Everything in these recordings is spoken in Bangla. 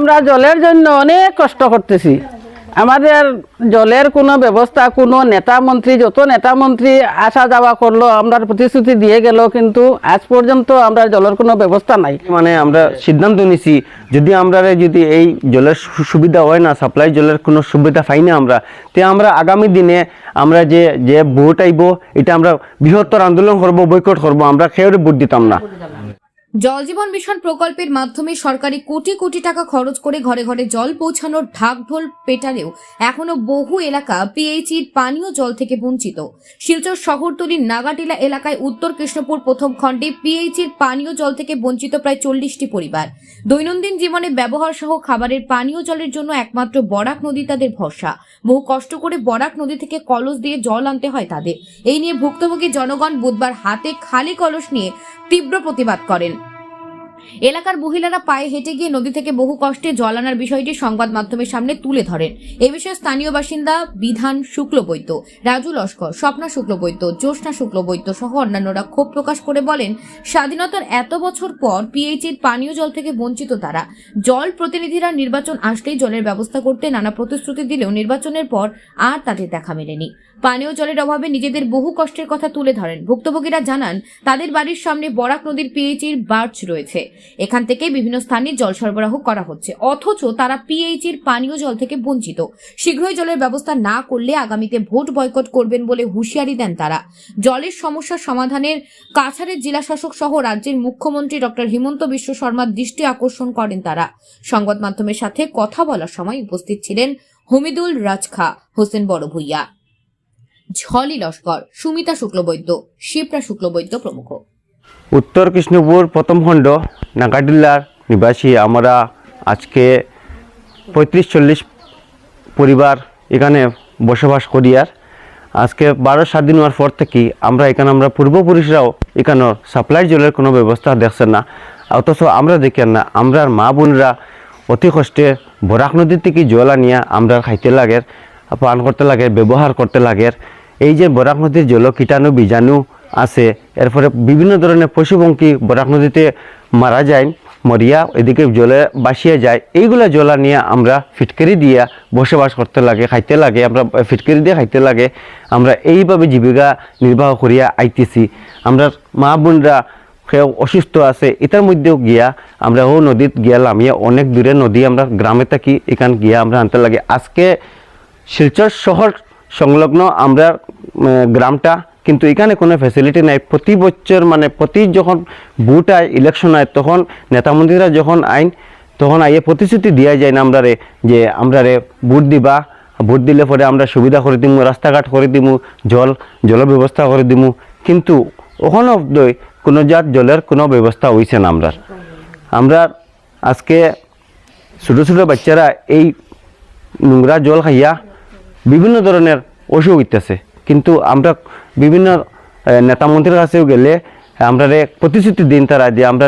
আমরা জলের জন্য অনেক কষ্ট করতেছি। আমাদের জলের কোনো ব্যবস্থা, কোনো নেতা মন্ত্রী, যত নেতা মন্ত্রী আসা যাওয়া করল, আমরা প্রতিশ্রুতি দিয়ে গেল, কিন্তু আজ পর্যন্ত আমরা জলের কোনো ব্যবস্থা নাই। মানে আমরা সিদ্ধান্ত নিছি, যদি আমরা যদি এই জলের সুবিধা হয় না সাপ্লাই জলের কোনো সুবিধা পাই না আমরা, তে আমরা আগামী দিনে আমরা যে যে ভোট আইব, এটা আমরা বৃহত্তর আন্দোলন করব, বৈকট করব, আমরা খেয়ে ভোট দিতাম না। জল জীবন মিশন প্রকল্পের মাধ্যমে সরকারি কোটি কোটি টাকা খরচ করে ঘরে ঘরে জল পৌঁছানোর ঢাকঢোল পেটালেও এখনও বহু এলাকা পিএইচির পানীয় জল থেকে বঞ্চিত। শিলচর শহরতলির নাগাটিলা এলাকায় উত্তর কৃষ্ণপুর প্রথম খণ্ডে পিএইচির পানীয় জল থেকে বঞ্চিত প্রায় চল্লিশটি পরিবার। দৈনন্দিন জীবনে ব্যবহার সহ খাবারের পানীয় জলের জন্য একমাত্র বরাক নদী তাদের ভরসা। বহু কষ্ট করে বরাক নদী থেকে কলস দিয়ে জল আনতে হয় তাদের। এই নিয়ে ভুক্তভোগী জনগণ বুধবার হাতে খালি কলস নিয়ে তীব্র প্রতিবাদ করেন। এলাকার মহিলারা পায়ে হেঁটে গিয়ে নদী থেকে বহু কষ্টে জল আনার বিষয়টি সংবাদ মাধ্যমের সামনে তুলে ধরেন। এ বিষয়ে স্থানীয় বাসিন্দা বিধান শুক্ল শুক্লবৈদ্য, রাজু লস্কর, স্বপ্না শুক্লবৈদ্য, জ্যোৎস্না শুক্লবৈদ্য সহ অন্যান্যরা ক্ষোভ প্রকাশ করে বলেন, স্বাধীনতার এত বছর পর পিএইচির পানীয় জল থেকে বঞ্চিত তারা। জল প্রতিনিধিরা নির্বাচন আসলেই জলের ব্যবস্থা করতে নানা প্রতিশ্রুতি দিলেও নির্বাচনের পর আর তাদের দেখা মেলেনি। পানীয় জলের অভাবে নিজেদের বহু কষ্টের কথা তুলে ধরেন। ভুক্তভোগীরা জানান, তাদের বাড়ির সামনে বরাক নদীর পিএইচির বার্চ রয়েছে। এখান থেকে বিভিন্ন স্থানে জল সরবরাহ করা হচ্ছে। অথচ তারা পিএইচির পানীয় জল থেকে বঞ্চিত। শীঘ্রই জলের ব্যবস্থা না করলে আগামীতে ভোট বয়কট করবেন বলে হুঁশিয়ারি দেন তারা। জলের সমস্যা সমাধানের কাছাড়ের জেলা শাসক সহ রাজ্যের মুখ্যমন্ত্রী ডক্টর হিমন্ত বিশ্ব শর্মার দৃষ্টি আকর্ষণ করেন তারা। সংবাদ মাধ্যমের সাথে কথা বলার সময় উপস্থিত ছিলেন হমিদুল রাজখা, হোসেন বড় ভুইয়া ঝলি লস্কর, সুমিতা শুক্লবৈদ্য, শিপ্রা শুক্লবৈদ্য প্রমুখ। উত্তর কৃষ্ণপুর প্রথম খণ্ড, নাগাডিল্লার নিবাসী আমরা আজকে পঁয়ত্রিশ চল্লিশ পরিবার এখানে বসবাস করি আর। আজকে বারো স্বাধীন হওয়ার পর থেকে আমরা এখানে, আমরা পূর্বপুরুষরাও এখানে সাপ্লাই জলের কোনো ব্যবস্থা দেখছেন না। অথচ আমরা দেখেন না, আমরা মা বোনরা অতি কষ্টে বরাক নদীর থেকে জল আনিয়া আমরা খাইতে লাগে, পান করতে লাগে, ব্যবহার করতে লাগে। এই যে বরাক নদীর জল, কীটাণু, বীজাণু আছে। এরপরে বিভিন্ন ধরনের পশুপঙ্খী বরাক নদীতে মারা যায়, মরিয়া, এদিকে জলে বাসিয়ে যায়। এইগুলা জলা নিয়ে আমরা ফিটকারি দিয়া বসবাস করতে লাগে, খাইতে লাগে, আমরা ফিটকারি দিয়ে খাইতে লাগে। আমরা এইভাবে জীবিকা নির্বাহ করিয়া আইতেছি। আমরা মা বোনরা কেউ অসুস্থ আছে, এটার মধ্যেও গিয়া আমরা ও নদীত গিয়া লামিয়া অনেক দূরে নদী আমরা গ্রামে থাকি, এখান গিয়া আমরা আনতে লাগে। আজকে শিলচর শহর সংলগ্ন আমরা গ্রামটা কিন্তু এখানে কোনো ফ্যাসিলিটি নাই। প্রতি বছর মানে প্রতি যখন ভোট আয় ইলেকশন আয়, তখন নেতামন্ত্রীরা যখন আইন, তখন আইয়ে প্রতিশ্রুতি দিয়া যায় না আমরারে, যে আমরারে ভোট দিবা। ভোট দিলে পরে আমরা সুবিধা করে দিমু, রাস্তাঘাট করে দিমু, জল জল ব্যবস্থা করে দিমু। কিন্তু ওখানে অব্দই কোনো জাত জলের কোনো ব্যবস্থা হইছে না আমরার। আমরা আজকে ছোটো ছোটো বাচ্চারা এই নোংরা জল খাইয়া বিভিন্ন ধরনের অসুখ হইতেছে। কিন্তু আমরা বিভিন্ন নেতা মন্ত্রীর কাছেও গেলে আমরা প্রতিশ্রুতি দিন তারা যে আমরা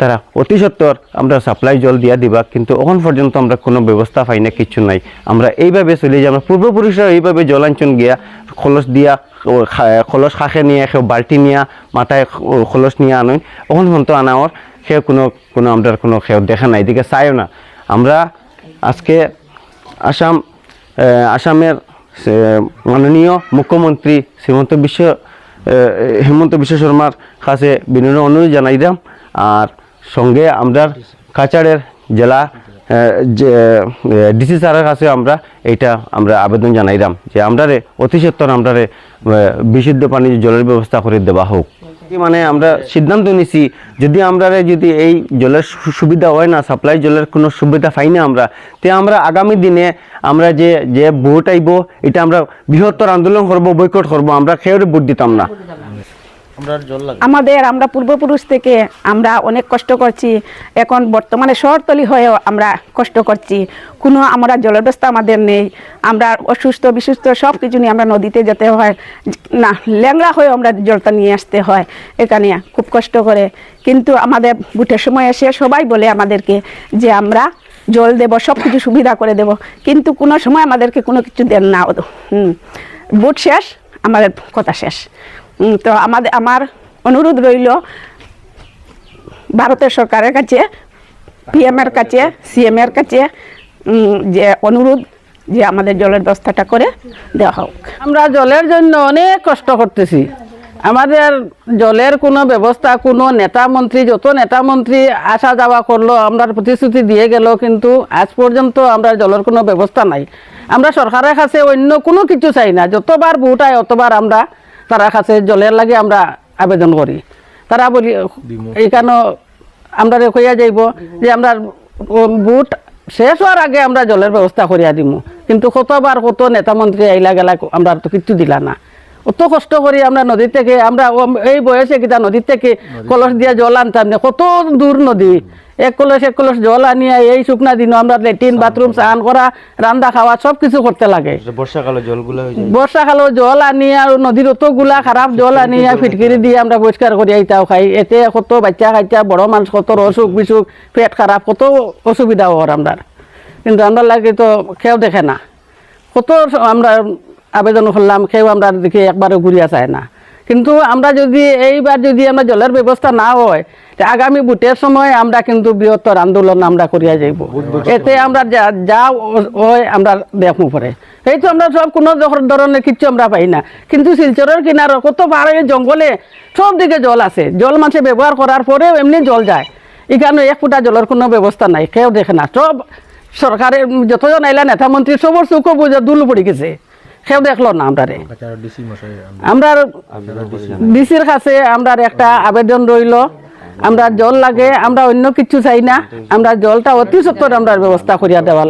তারা অতি সত্তর আমরা সাপ্লাই জল দিয়া দিবা কিন্তু এখন পর্যন্ত আমরা কোনো ব্যবস্থা পাই না কিছু নাই। আমরা এইভাবে চলে যাই আমরা পূর্বপুরুষরা এইভাবে জলাঞ্চন গিয়া খলস দিয়া খলস খাখে নিয়ে কেউ বাল্টি নিয়া মাথায় খলস নিয়ে আনই। এখন পর্যন্ত আনাওয়ার সে কোনো কোনো আমরা কোনো কেউ দেখা নাই এদিকে চাইও না। আমরা আজকে আসাম আসামের সে, মাননীয় মুখ্যমন্ত্রী শ্রীমন্ত বিশ্ব হেমন্ত বিশ্ব শর্মার কাছে বিনয় অনুরোধ জানাই দাম আর সঙ্গে আমরা কাছাড়ের জেলা ডিসি স্যারের কাছে আমরা এটা আমরা আবেদন জানাইলাম যে আমরা অতি সত্তর আমরা বিশুদ্ধ পানি জলের ব্যবস্থা করে দেওয়া হোক। মানে আমরা সিদ্ধান্ত নিছি, যদি আমরা যদি এই জলের সুবিধা হয় না সাপ্লাই জলের কোনো সুবিধা পাই না আমরা, তে আমরা আগামী দিনে আমরা যে যে ভোট আইব, এটা আমরা বৃহত্তর আন্দোলন করব বৈকট করব, আমরা খেয়ে ভোট দিতাম না। আমাদের, আমরা পূর্বপুরুষ থেকে আমরা অনেক কষ্ট করছি। এখন বর্তমানে শহরতলি হয়েও আমরা কষ্ট করছি। কোনো আমরা জলের ব্যবস্থা আমাদের নেই। আমরা অসুস্থ, বিসুস্থ সব কিছু নিয়ে আমরা নদীতে যেতে হয়। না, ল্যাংড়া হয়েও আমরা জলটা নিয়ে আসতে হয়। এখানে খুব কষ্ট করে। কিন্তু আমাদের বুটের সময় এসে সবাই বলে আমাদেরকে যে আমরা জল দেব সব কিছু সুবিধা করে দেব। কিন্তু কোনো সময় আমাদেরকে কোনো কিছু দেন না। হুম বুট শেষ। আমাদের কথা শেষ। তো আমাদের আমার অনুরোধ রইল ভারতের সরকারের কাছে পিএমের কাছে সিএমের কাছে যে অনুরোধ যে আমাদের জলের ব্যবস্থাটা করে দেওয়া হোক। আমরা জলের জন্য অনেক কষ্ট করতেছি। আমাদের জলের কোনো ব্যবস্থা কোনো নেতা মন্ত্রী যত নেতা মন্ত্রী আসা যাওয়া করল আমরা প্রতিশ্রুতি দিয়ে গেল কিন্তু আজ পর্যন্ত আমরা জলের কোনো ব্যবস্থা নাই। আমরা সরকারের কাছে অন্য কোনো কিছু চাই না। যতবার ভোট হয় অতবার আমরা তারা কাছে জলের লাগে আমরা আবেদন করি। তারা বলি এইখানে আমরা কইয়া যাইব যে আমরা বুট শেষ হওয়ার আগে আমরা জলের ব্যবস্থা করিয়া দিমু। কিন্তু কতবার কত নেতা মন্ত্রী আইলা গেলা আমরা তো কিচ্ছু দিলা না। অত কষ্ট করি আমরা নদীর থেকে আমরা এই বয়সে কিতা নদীর থেকে কলস দিয়ে জল আনতাম না কত দূর নদী। এক কলস এক কলস জল আনিয়া এই শুকনা দিন আমরা লেট্রিন বাথরুম স্নান করা রান্না খাওয়া সব কিছু করতে লাগে। বর্ষাকালে জলগুলো যায়। জল আনি আর নদীর অতগুলা খারাপ জল আনি আর ফিটকিরি দিয়ে আমরা পরিষ্কার করি আইতাও খাই। এতে কত বাচ্চা কাচ্চা বড় মানুষ কত অসুখ বিসুখ পেট খারাপ কত অসুবিধা হওয়ার আমরা কিন্তু আমরা লাগে তো কেউ দেখে না। কত আমরা আবেদন করলাম কেউ আমরা দেখি একবারও ঘুরিয়া চায় না। কিন্তু আমরা যদি এইবার যদি আমরা জলের ব্যবস্থা না হয় আগামী ভোটের সময় আমরা কিন্তু বৃহত্তর আন্দোলন আমরা করিয়া যাইব। এতে আমরা যা যা হয় আমরা দেখমু পরে। এই তো আমরা সব কোনো ধর- ধরনের কিচ্ছু আমরা পাই না। কিন্তু শিলচরের কিনারো কত পাহাড়ে, জঙ্গলে সব দিকে জল আছে। জল মানুষে ব্যবহার করার পরেও এমনি জল যায়। এখানে এক ফুটা জলের কোনো ব্যবস্থা নাই, কেউ দেখে না। সব সরকারের, যতজন আইলা নেতা মন্ত্রী, সবর চৌকো বুঝে দুল পড়ে গেছে। কেউ দেখল না আমরা আমরা ডিসির কাছে আমরা একটা আবেদন রইল। আমরা জল লাগে আমরা অন্য কিছু চাই না। আমরা জলটা অতি সত্তর আমরা ব্যবস্থা করিয়া দেওয়ার